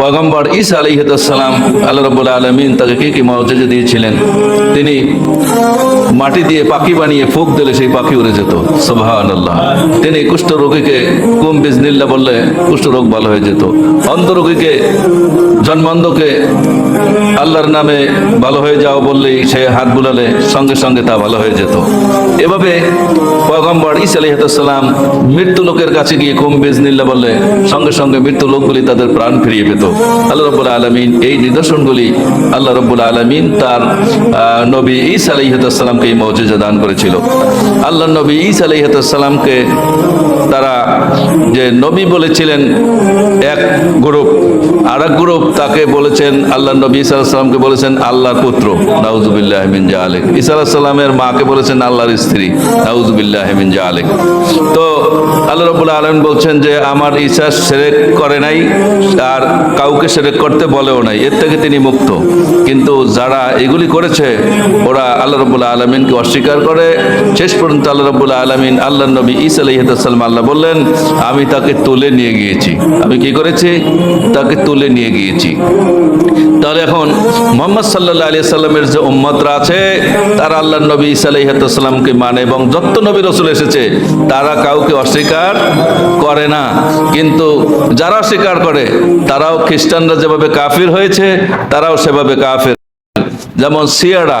পয়গম্বর ঈসা আলাইহিসাল্লাম আল্লাহ আলমিন তাকে কি কি মর্যাদা দিয়েছিলেন? তিনি মাটি দিয়ে পাখি বানিয়ে ফুক দিলে সেই পাখি উড়ে যেত। আল্লাহ তিনি কুষ্ঠ রোগীকে কুম বিজনিল্লা বললে কুষ্ঠ রোগ ভালো হয়ে যেত। অন্ধ রোগীকে জন্মান্ধকে আল্লাহর নামে ভালো হয়ে যাও বললেই সে হাত বুলালে সঙ্গে সঙ্গে তা ভালো হয়ে যেত। এভাবে পয়গম্বর ঈসা আলাইহিসাল্লাম মৃত্যু লোকের কাছে গিয়ে কুম বিজ বিজনিল্লা বললে সঙ্গে সঙ্গে মৃত্যু লোকগুলি তাদের প্রাণ ফিরিয়ে পেত। আল্লাহ রব্বুল আলমিন এই নিদর্শনগুলি আল্লাহ রব্বুল আলমিন তার নবী ঈসা আলাইহাতামকে এই মৌজুজা দান করেছিল। আল্লাহ নবী ঈসা আলাইহাতামকে তারা যে নবী বলেছিলেন এক গ্রুপ আর এক গ্রুপ তাকে বলেছেন, আল্লাহ নবী ঈসা আলাইসাল্লামকে বলেছেন, আল্লাহর পুত্র। নাউজুবিল্লাহ মিন জালেক ঈসা আলাইসাল্লামের মাকে বলেছেন, আল্লাহর স্ত্রী। নাউজুবিল্লাহ মিন জালেক তো আল্লাহ রবুল্লা আলম বলছেন যে, আমার ঈশা সেরেক করে নাই, আর কাউকে সেরেক করতে বলেও নাই। এর থেকে তিনি মুক্ত। কিন্তু যারা এগুলি করেছে, ওরা আল্লাহ রবুল্লা আলমিনকে অস্বীকার করে। শেষ পর্যন্ত আল্লাহ রবুল্লা আলমিন আল্লাহ নবী ইসা আলহিহাসাল্লাম আল্লাহ বললেন, আমি তাকে তুলে নিয়ে গিয়েছি। আমি কি করেছি? তাকে তুলে নিয়ে গিয়েছি। তাহলে এখন মোহাম্মদ সাল্লাহ আলি সাল্লামের যে উম্মতরা আছে, তারা আল্লাহ নবী আলহিহাসাল্লামকে মানে এবং যত নবী রসুল এসেছে, তারা কাউকে অস্বীকার করে না। কিন্তু যারা অস্বীকার করে, তারাও খ্রিস্টানরা যেভাবে কাফির হয়েছে, তারাও সেভাবে কাফির। যেমন সিয়ারা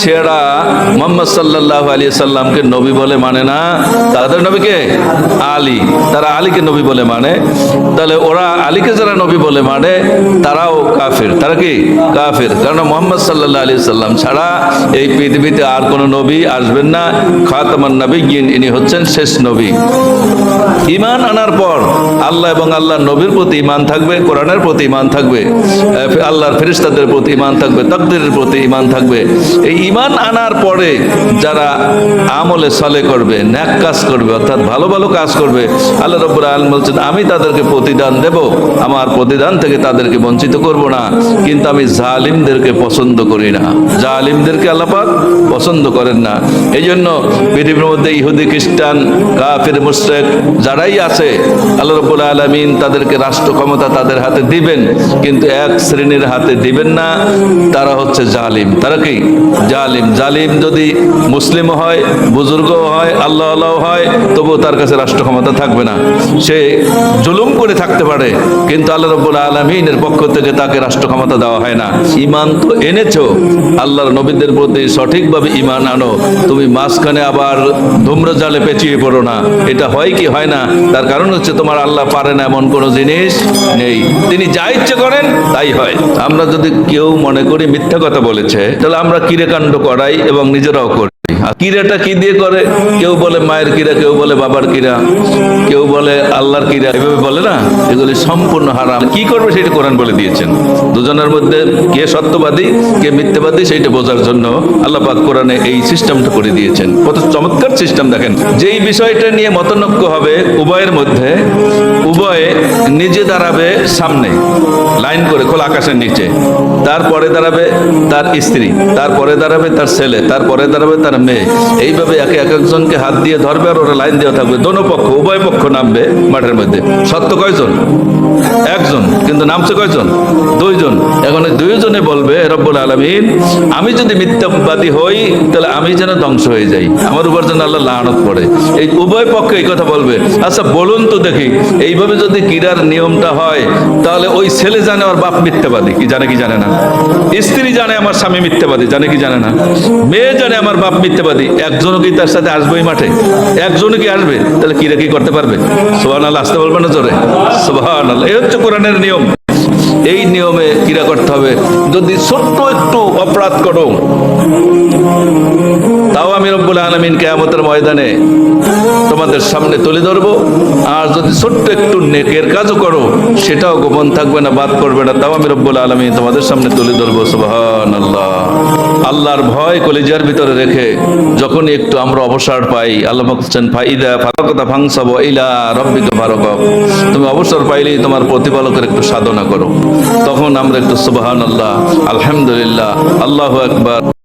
সিয়ারা মোহাম্মদ সাল্লাহ আলী সাল্লামকে নবী বলে মানে না। তাদের নবীকে আলী। তারা আলীকে নবী বলে মানে। তাহলে ওরা আলীকে যারা নবী বলে মানে তারাও কাফির। তারা কি? কাফির। কারণ মোহাম্মদ সাল্লাহ আলী সাল্লাম ছাড়া এই পৃথিবীতে আর কোনো নবী আসবেন না। খাতামান নবী গিন ইনি হচ্ছেন শেষ নবী। ইমান আনার পর আল্লাহ এবং আল্লাহ নবীর প্রতি ইমান থাকবে, কোরআনের প্রতি ইমান থাকবে আল্লাহর ফেরিস্তাদের প্রতি ইমান থাকবে, তকদিরের প্রতি ইমান থাকবে। এই ইমান আনার পরে যারা আমলে সলে করবে, ন্যাক কাজ করবে, অর্থাৎ ভালো ভালো কাজ করবে, আল্লাহ রব্বুল আলম বলছেন, আমি তাদেরকে প্রতিদান দেব, আমার প্রতিদান থেকে তাদেরকে বঞ্চিত করব না, কিন্তু আমি জালিমদেরকে পছন্দ করি না। জালিমদেরকে আল্লাপাক পছন্দ করেন না। এই জন্য পৃথিবীর মধ্যে ইহুদি, খ্রিস্টান, কাফির, মুশরিক যারাই আছে, আল্লাহ রব্বুল আলমিন তাদেরকে রাষ্ট্র ক্ষমতা তাদের হাতে দিবেন, কিন্তু এক শ্রেণির হাতে দিবেন না, তারা হচ্ছে জালিম। তারা কি? জালিম। জালিম যদি মুসলিম হয় বুজুর্গ হয়, আল্লাহ আল্লাহ হয়, তবুও তার কাছে রাষ্ট্র ক্ষমতা থাকবে না। সে জুলুম করে থাকতে পারে, কিন্তু আল্লাহ রব্বুল আলমিনের পক্ষ থেকে তাকে রাষ্ট্র ক্ষমতা দেওয়া হয় না। ইমান তো এনেছো, আল্লাহর নবীদের প্রতি সঠিকভাবে ইমান আনো। তুমি মাঝখানে আবার ধূম্র জালে পেঁচিয়ে পড়ো না। এটা হয় কি হয় না? তার কারণ হচ্ছে তোমার আল্লাহ পারে না এমন কোনো জিনিস নেই। তিনি যা ইচ্ছে করেন, তাই হয়। আমরা যদি কেউ মনে করি মিথ্যা কথা বলেছে তাহলে আমরা কিরে কাণ্ড করাই এবং নিজেরাও করি। কিরাটা কি দিয়ে করে? কেউ বলে মায়ের কিরা কেউ বলে বাবার কিরা কেউ বলে আল্লাহর কিরা এভাবে বলে না? এগুলি সম্পূর্ণ হারাম। কি করবে সেটা কোরআন বলে দিয়েছেন। দুজনের মধ্যে কে সত্যবাদী, কে মিথ্যাবাদী, সেইটা বোঝার জন্য আল্লাহ পাক কোরআনে এই সিস্টেমটা করে দিয়েছেন। কত চমৎকার সিস্টেম দেখেন। যেই বিষয়টা নিয়ে মতনৈক্য হবে উভয়ের মধ্যে, উভয়ে নিজে দাঁড়াবে সামনে, লাইন করে, খোলা আকাশের নিচে। তারপরে দাঁড়াবে তার স্ত্রী, তারপরে দাঁড়াবে তার ছেলে, তারপরে দাঁড়াবে তার মেয়ে। এইভাবে একে এক একজনকে হাত দিয়ে ধরবে আর ওরা লাইন দেওয়া থাকবে। দোনো পক্ষ, উভয় পক্ষ নামবে মাঠের মধ্যে। সত্য কয়জন? একজন, কিন্তু নামছে কয়জন? দুইজন। এখন দুইজনে বলবে রব্বুল আলমিন, আমি যদি মিথ্যাবাদী হই, তাহলে আমি যেন ধ্বংস হয়ে যাই। আমার উপর যেন আল্লাহ লানত পড়ে। এই উভয় পক্ষে এই কথা বলবে। আচ্ছা বলুন তো দেখি, এইভাবে যদি কিরার নিয়মটা হয়, তাহলে ওই ছেলে জানে আমার বাপ মিথ্যাবাদী, কি জানে কি জানে না? স্ত্রী জানে আমার স্বামী মিথ্যাবাদী, জানে কি জানে না? মেয়ে জানে আমার বাপ মিথ্যাবাদী, একজনও কি তার সাথে আসবে ওই মাঠে? একজনও কি আসবে? তাহলে কিরা কি করতে পারবে? সোহান আল্লাহ আসতে বলবে না জোরে? সোহান আল্লাহ এই হচ্ছে কোরআনের নিয়ম। এই নিয়মে কিরা করতে হবে। যদি ছোট্ট একটু অপরাধ করো, তাও আমি রব্বুল আলমিন কেয়ামতের ময়দানে তোমাদের সামনে তুলে ধরবো। আর যদি ছোট্ট একটু নেকের কাজও করো, সেটাও গোপন থাকবে না, বাদ করবে না, তাও আমি রব্বুল আলমিন তোমাদের সামনে তুলে ধরবো সুবহান আল্লাহ আল্লাহর ভয় কলিজার ভিতরে রেখে যখন একটু আমরা অবসর পাই, আল্লাহ ফাইদা ফারকতা ফাংসাব ইলা রব্বিকা ফারক তুমি অবসর পাইলেই তোমার প্রতিপালকের একটু সাধনা করো। তখন আমরা একটু সুবহান আল্লাহ আলহামদুলিল্লাহ, আল্লাহ আকবার।